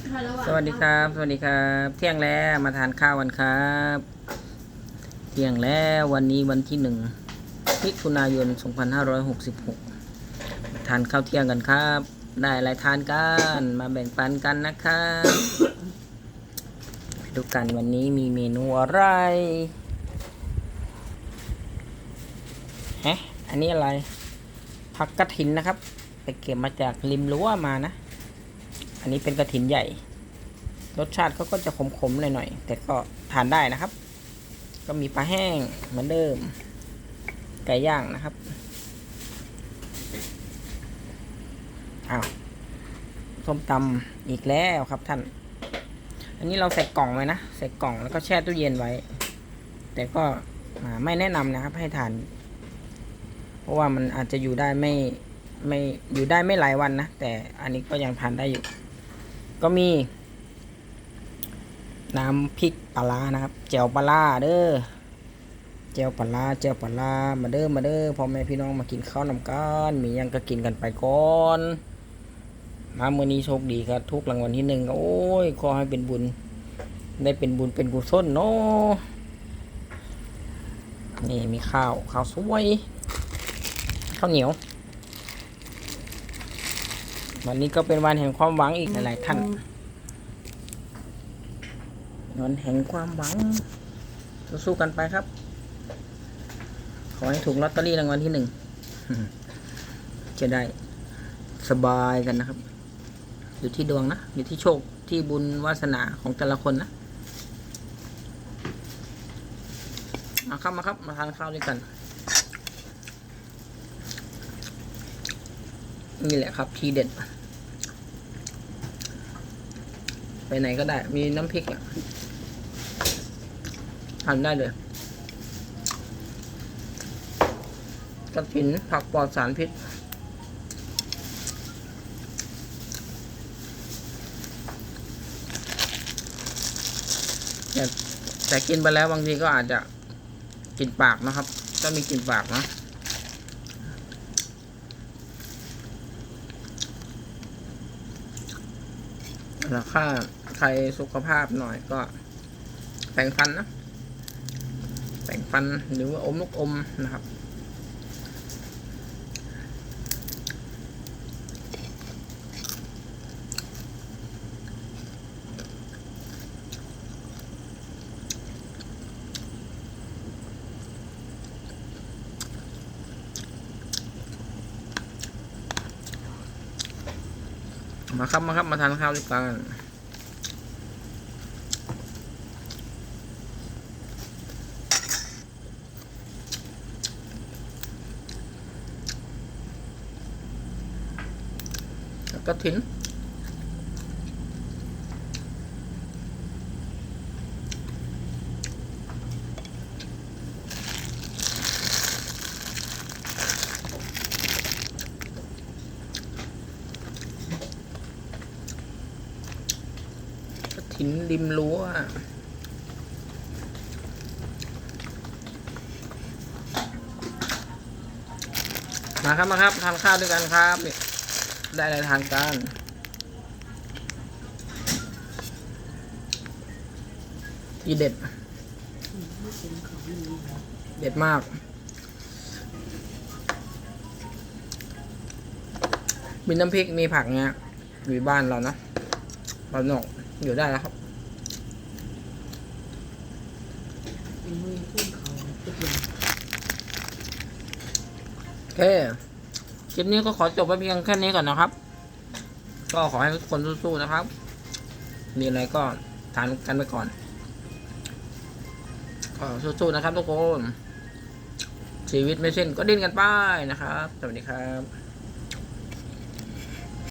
สวัสดีครับ สวัสดีครับ เที่ยงแล้วมาทานข้าวกันครับ เที่ยงแล้ววันนี้วันที่หนึ่งมิถุนายน 2566 ทานข้าวเที่ยงกันครับ ได้อะไรทานกันมาแบ่งปันกันนะครับดูกันวันนี้มีเมนูอะไรฮะอันนี้อะไรผักกระถินนะครับ ไปเก็บมาจากริมรั้วมานะ อันนี้เป็นกระถินใหญ่ รสชาติเขาก็จะขมๆหน่อยๆแต่ก็ทานได้นะครับ ก็มีปลาแห้งเหมือนเดิม ไก่ย่างนะครับอ้าวส้มตำอีกแล้วครับท่าน อันนี้เราใส่กล่องไว้นะ ใส่กล่องแล้วก็แช่ตู้เย็นไว้ แต่ก็ไม่แนะนำนะครับ ให้ทาน เพราะว่ามันอาจจะอยู่ได้ไม่ไม่อยู่ได้ไม่หลายวันนะ แต่อันนี้ก็ยังทานได้อยู่ ก็มี น้ำพริกปลานะครับแจ่วปลาเด้อแจ่วปลาแจ่วปลามาเด้อมาเด้อพ่อแม่พี่น้องมากินข้าวนำกันมียังก็กินกันไปก่อนมาเมื่อนี้โชคดีครับ ทุกรางวัลที่หนึ่งก็โอ้ยขอให้เป็นบุญ ได้เป็นบุญเป็นกุศลเนาะนี่มีข้าวข้าวสวยข้าวเหนียว วันนี้ก็เป็นวันแห่งความหวังอีกหลายๆท่านวันแห่งความหวัง สู้ๆกันไปครับ ขอให้ถูกลอตเตอรี่รางวัลที่หนึ่งจะได้สบายกันนะครับ อยู่ที่ดวงนะ อยู่ที่โชคที่บุญวาสนาของแต่ละคนนะมาครับมาครับ มาทานข้าวด้วยกัน นี่แหละครับ ทีเด็ด ไปไหนก็ได้ มีน้ำพริกอะทานได้เลยกระถินผักปลอดสารพิษ แต่แต่กินไปแล้วบางทีก็อาจจะกลินปากนะครับ ก็มีกลินปากนะ แล้วถ้าใครสุขภาพหน่อยก็แปรงฟันนะแปรงฟันหรือว่าอมลูกอมนะครับ มาครับมาครับมาทานข้าวด้วยกันแล้วก็ทิ้นกระถิน ริมรั้วมาครับมาครับทานข้าวด้วยกันครับนี่ได้อะไรทานกันที่เด็ด เด็ดมาก มีน้ำพริกมีผักเนี้ยอยู่บ้านเรานะบ้านนอก อยู่ได้แล้วครับเป็นมือพุ่งเขาทุกอย่างโอเคคลิปนี้ก็ขอจบไปเพียงแค่นี้ก่อนนะครับ ก็ขอให้ทุกคนสู้ๆนะครับ มีอะไรก็ทานกันไปก่อนก็สู้ๆนะครับทุกคน ชีวิตไม่เช่นก็ดิ้นกันไปนะครับ สวัสดีครับ